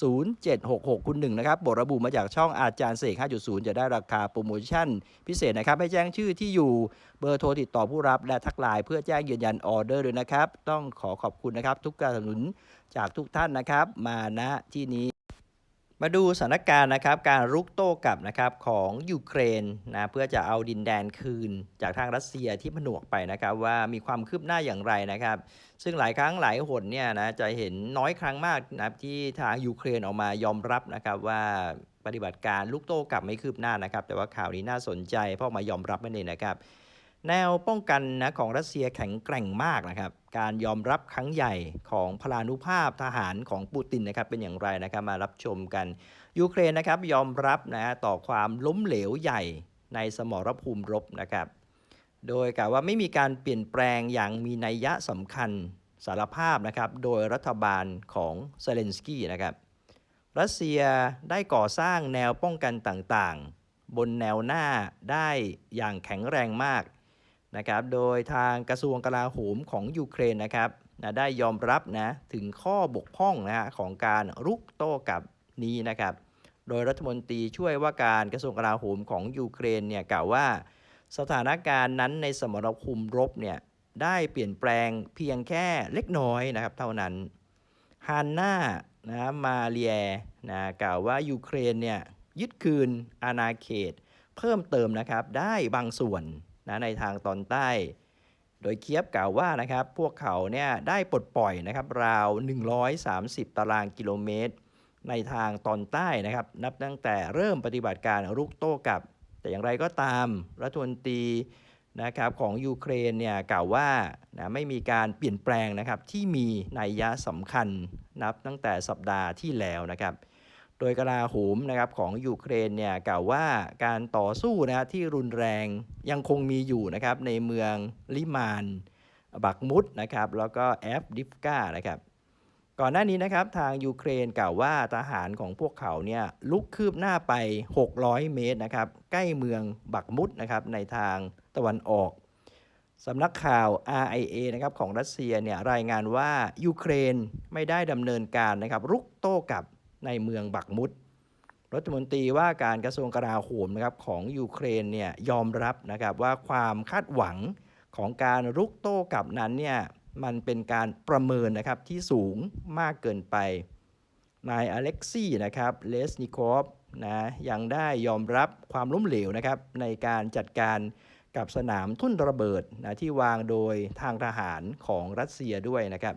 0766 คุณหนึ่งนะครับบทระบุมาจากช่องอาจารย์เสก 5.0 จะได้ราคาโปรโมชั่น พิเศษนะครับ ให้แจ้งชื่อที่อยู่เบอร์โทรติดต่อผู้รับและทักไลน์เพื่อแจ้งยืนยันออเดอร์ด้วยนะครับ ต้องขอขอบคุณนะครับ ทุกการสนับสนุนจากทุกท่านนะครับ มาณที่นี้ มาดูสถานการณ์นะครับการรุกโต้กลับนะครับของยูเครนนะเพื่อจะเอาดินแดนคืนจากทางรัสเซียที่ผนวกไปนะครับว่ามีความคืบหน้าอย่างไรนะครับ ซึ่งหลายครั้งหลายหนเนี่ยนะจะเห็นน้อยครั้งมากนะที่ทางยูเครนออกมายอมรับนะครับว่าปฏิบัติการลุกโต้กลับไม่คืบหน้านะครับ แต่ว่าข่าวนี้น่าสนใจเพราะมายอมรับนั่นเองนะครับ แนวป้องกันนะของรัสเซียแข็งแกร่งมากนะครับ การยอมรับครั้งใหญ่ของพลานุภาพทหารของปูตินนะครับเป็นอย่างไรนะครับมารับชมกัน ยูเครนนะครับยอมรับนะต่อความล้มเหลวใหญ่ในสมรภูมิรบนะครับ โดยกล่าวว่าไม่มีการเปลี่ยนแปลงอย่างมีนัยยะสำคัญสารภาพนะครับโดยรัฐบาลของเซเลนสกี้นะครับรัสเซียได้ก่อสร้างแนวป้องกันต่างๆ บนแนวหน้าได้อย่างแข็งแรงมาก นะครับโดยทางกระทรวงกลาโหมของยูเครนนะครับนะได้ยอมรับนะถึงข้อบกพร่องนะฮะของการรุกโต้กลับนี้นะครับ โดยรัฐมนตรีช่วยว่าการกระทรวงกลาโหมของยูเครนเนี่ยกล่าวว่า สถานการณ์นั้นในสมรภูมิรบเนี่ยได้เปลี่ยนแปลงเพียงแค่เล็กน้อยนะครับเท่านั้นฮานนานะมาเรียนะกล่าวว่ายูเครนเนี่ยยึดคืนอาณาเขต เพิ่มเติมนะครับได้บางส่วน นะในทางตอนใต้ โดยเคียบกล่าวว่านะครับพวกเขาเนี่ยได้ปลดปล่อยนะครับราว 130 ตารางกิโลเมตร ในทางตอนใต้นะครับ นับตั้งแต่เริ่มปฏิบัติการรุกโต้กลับ แต่อย่างไรก็ตามรัฐมนตรีนะครับของยูเครนเนี่ยกล่าวว่านะไม่มีการเปลี่ยนแปลงนะครับที่มีนัยยะสำคัญนับตั้งแต่สัปดาห์ที่แล้วนะครับ โดยกลาโหมนะครับของยูเครนเนี่ยกล่าวว่าการต่อสู้นะที่รุนแรงยังคงมีอยู่นะครับในเมืองลิมาน บักมุดนะครับแล้วก็แอฟดิฟกานะครับก่อนหน้านี้นะครับทางยูเครนกล่าวว่าทหารของพวกเขาเนี่ยลุกคืบหน้าไป 600 เมตรนะครับใกล้เมืองบักมุดนะครับในทางตะวันออกสำนักข่าว RIA นะครับของรัสเซียเนี่ยรายงานว่ายูเครนไม่ได้ดำเนินการนะครับรุกโต้กลับ ในเมืองบักมุดรัฐมนตรีว่าการกระทรวงกลาโหมนะครับของยูเครนเนี่ยยอมรับนะครับว่าความคาดหวังของการรุกโต้กลับนั้นเนี่ยมันเป็นการประเมินนะครับที่สูงมากเกินไป นายอเล็กซี่นะครับเลสนิคอฟนะยังได้ยอมรับความล้มเหลวนะครับในการจัดการกับสนามทุ่นระเบิดนะที่วางโดยทางทหารของรัสเซียด้วยนะครับ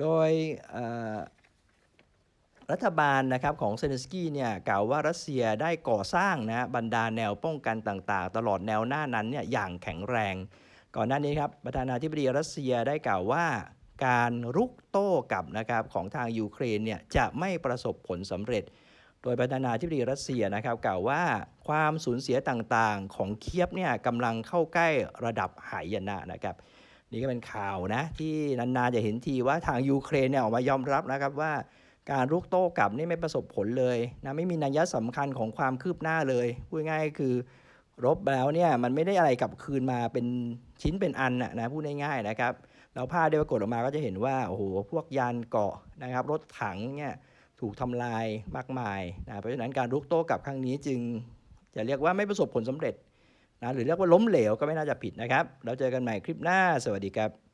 โดย รัฐบาลนะครับของเซเลนสกี้เนี่ยกล่าวว่ารัสเซียได้ก่อสร้างนะบรรดาแนวป้องกันต่างๆ ตลอดแนวหน้านั้นเนี่ยอย่างแข็งแรง ก่อนหน้านี้ครับประธานาธิบดีรัสเซียได้กล่าวว่าการรุกโต้กลับนะครับของทางยูเครนเนี่ยจะไม่ประสบผลสำเร็จ โดยประธานาธิบดีรัสเซียนะครับกล่าวว่าความสูญเสียต่างๆ ของเคียบเนี่ยกำลังเข้าใกล้ระดับหายนะนะครับนี่ก็เป็นข่าวนะที่นานๆจะเห็นทีว่าทางยูเครนเนี่ยออกมายอมรับนะครับว่า การรุกโต้กลับนี่ไม่ประสบผลเลยนะไม่มีนัยยะสำคัญของความคืบหน้าเลยพูดง่ายคือ รบแล้วเนี่ยมันไม่ได้อะไรกลับคืนมาเป็นชิ้นเป็นอันนะนะพูดง่ายๆนะครับเราภาพได้ปรากฏออกมาก็จะเห็นว่าโอ้โหพวกยานเกาะนะครับ รถถังเนี่ยถูกทำลายมากมายนะเพราะฉะนั้นการรุกโต้กลับครั้งนี้จึงจะเรียกว่าไม่ประสบผลสำเร็จนะหรือเรียกว่าล้มเหลวก็ไม่น่าจะผิดนะครับ เราเจอกันใหม่คลิปหน้า สวัสดีครับ